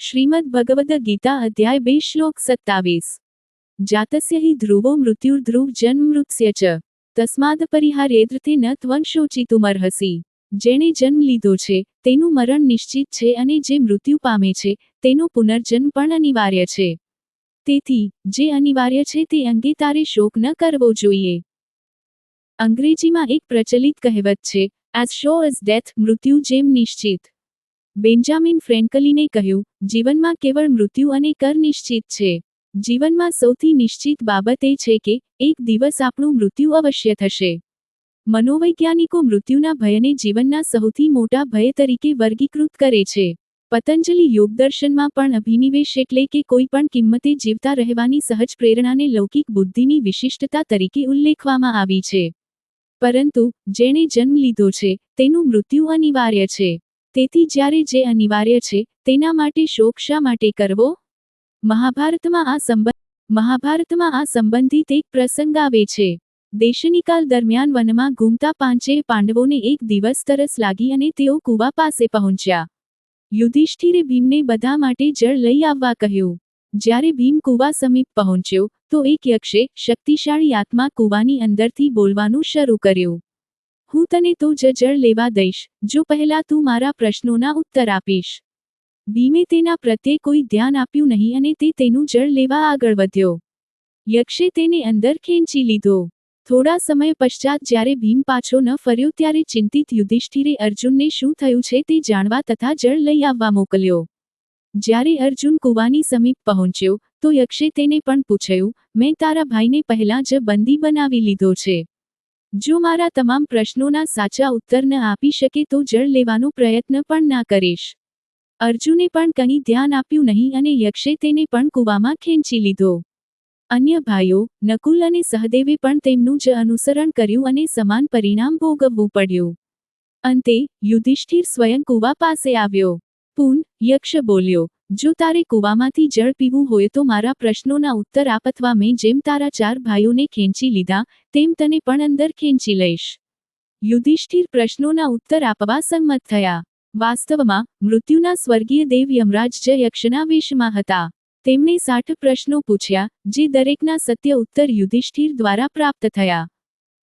શ્રીમદ ભગવદ ગીતા અધ્યાય બે શ્લોક સત્તાવીસ. જાતસ્ય હિ ધ્રુવો મૃત્યુર્ધ્રુવ જન્મમૃત્સ્ય ચ. તસ્માદ પરિહાર્યેદ્રતે ન ત્વં શોચિતુમર્હસી. જેણે જન્મ લીધો છે, તેનું મરણ નિશ્ચિત છે અને જે મૃત્યુ પામે છે, તેનો પુનર્જન્મ પણ અનિવાર્ય છે. તેથી, જે અનિવાર્ય છે તે અંગે તારે શોક ન કરવો જોઈએ. અંગ્રેજીમાં એક પ્રચલિત કહેવત છે એઝ શો એઝ ડેથ મૃત્યુ જેમ નિશ્ચિત. બેન્જામિન ફ્રેન્કલીને કહ્યું, જીવનમાં કેવળ મૃત્યુ અને કર નિશ્ચિત છે. જીવનમાં સૌથી નિશ્ચિત બાબત એ છે કે, એક દિવસ આપણું મૃત્યુ અવશ્ય થશે. મનોવૈજ્ઞાનિકો મૃત્યુના ભયને જીવનના સૌથી મોટા ભય તરીકે વર્ગીકૃત કરે છે. પતંજલિ યોગદર્શનમાં પણ અભિનિવેશ એટલે કે કોઈ પણ કિંમતે જીવતા રહેવાની સહજ પ્રેરણાને લૌકિક બુદ્ધિની વિશિષ્ટતા તરીકે ઉલ્લેખવામાં આવી છે. પરંતુ, જેણે જન્મ લીધો છે, તેનું મૃત્યુ અનિવાર્ય છે. તેથી જ્યારે જે અનિવાર્ય છે, તેના માટે શોક શા માટે કરવો? મહાભારતમાં આ સંબંધ, મહાભારતમાં આ સંબંધિત એક પ્રસંગ આવે છે. દેશનિકાલ દરમિયાન વનમાં ઘૂમતા પાંચેય પાંડવોને એક દિવસ તરસ લાગી અને તેઓ કૂવા પાસે પહોંચ્યા. યુધિષ્ઠિરે ભીમને બધા માટે જળ લઈ આવવા કહ્યું. જ્યારે ભીમ કૂવા સમીપ પહોંચ્યો, તો એક યક્ષે શક્તિશાળી આત્મા કૂવાની અંદરથી બોલવાનું શરૂ કર્યું. હું તને તો જ જળ લેવા દઈશ, જો પહેલા તું મારા પ્રશ્નોના ઉત્તર આપીશ. ભીમે તેના પ્રત્યે કોઈ ધ્યાન આપ્યું નહીં અને તે તેનું જળ લેવા આગળ વધ્યો. યક્ષે તેને અંદર ખેંચી લીધો. થોડા સમય પશ્ચાત જ્યારે ભીમ પાછો ન ફર્યો ત્યારે ચિંતિત યુધિષ્ઠિરે અર્જુનને શું થયું છે તે જાણવા તથા જળ લઈ આવવા મોકલ્યો. જ્યારે અર્જુન કૂવાની સમીપ પહોંચ્યો, તો યક્ષે તેને પણ પૂછ્યું, મેં તારા ભાઈને પહેલાં જ બંદી બનાવી લીધો છે. જો મારા તમામ પ્રશ્નોના સાચા ઉત્તર ન આપી શકે તો જળ લેવાનો પ્રયત્ન પણ ના કરીશ. અર્જુને પણ કંઈ ધ્યાન આપ્યું નહીં અને યક્ષે તેને પણ કૂવામાં ખેંચી લીધો. અન્ય ભાઈઓ, નકુલ અને સહદેવે પણ તેમનું જ અનુસરણ કર્યું અને સમાન પરિણામ ભોગવવું પડ્યું. અંતે યુધિષ્ઠિર સ્વયં કૂવા પાસે આવ્યો. પૂન, યક્ષ બોલ્યો જો તારે કૂવામાંથી જળ પીવું હોય તો મારા પ્રશ્નોના ઉત્તર આપતવા મેં જેમ તારા ચાર ભાઈઓને ખેંચી લીધા, તેમ તને પણ અંદર ખેંચી લઈશ. યુધિષ્ઠિર પ્રશ્નોના ઉત્તર આપવા સંમત થયા. વાસ્તવમાં, મૃત્યુના સ્વર્ગીય દેવ યમરાજ જયક્ષના વેશમાં હતા. તેમણે સાઠ પ્રશ્નો પૂછ્યા, જે દરેકના સત્ય ઉત્તર યુધિષ્ઠિર દ્વારા પ્રાપ્ત થયા.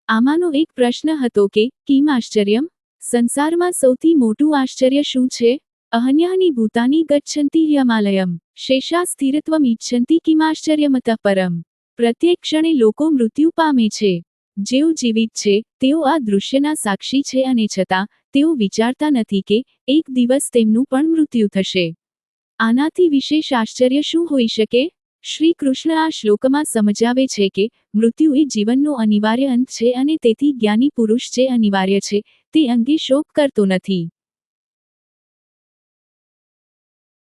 આમાંનો એક પ્રશ્ન હતો કે, કિમ આશ્ચર્યમ? સંસારમાં સૌથી મોટું આશ્ચર્ય શું છે? અહન્યાની ભૂતાની ગચ્છંતિ યમાલયમ શેષા સ્થિરત્વમ ઇચ્છંતિ કિમાશ્ચર્યમત પરમ પ્રત્યેક ક્ષણે લોકો મૃત્યુ પામે છે જેઓ જીવિત છે તેઓ આ દૃશ્યના સાક્ષી છે અને છતાં તેઓ વિચારતા નથી કે એક દિવસ તેમનું પણ મૃત્યુ થશે આનાથી વિશેષ આશ્ચર્ય શું હોઈ શકે શ્રી કૃષ્ણ આ શ્લોકમાં સમજાવે છે કે મૃત્યુ એ જીવનનો અનિવાર્ય અંત છે અને તેથી જ્ઞાની પુરુષ જે અનિવાર્ય છે તે અંગે શોક કરતો નથી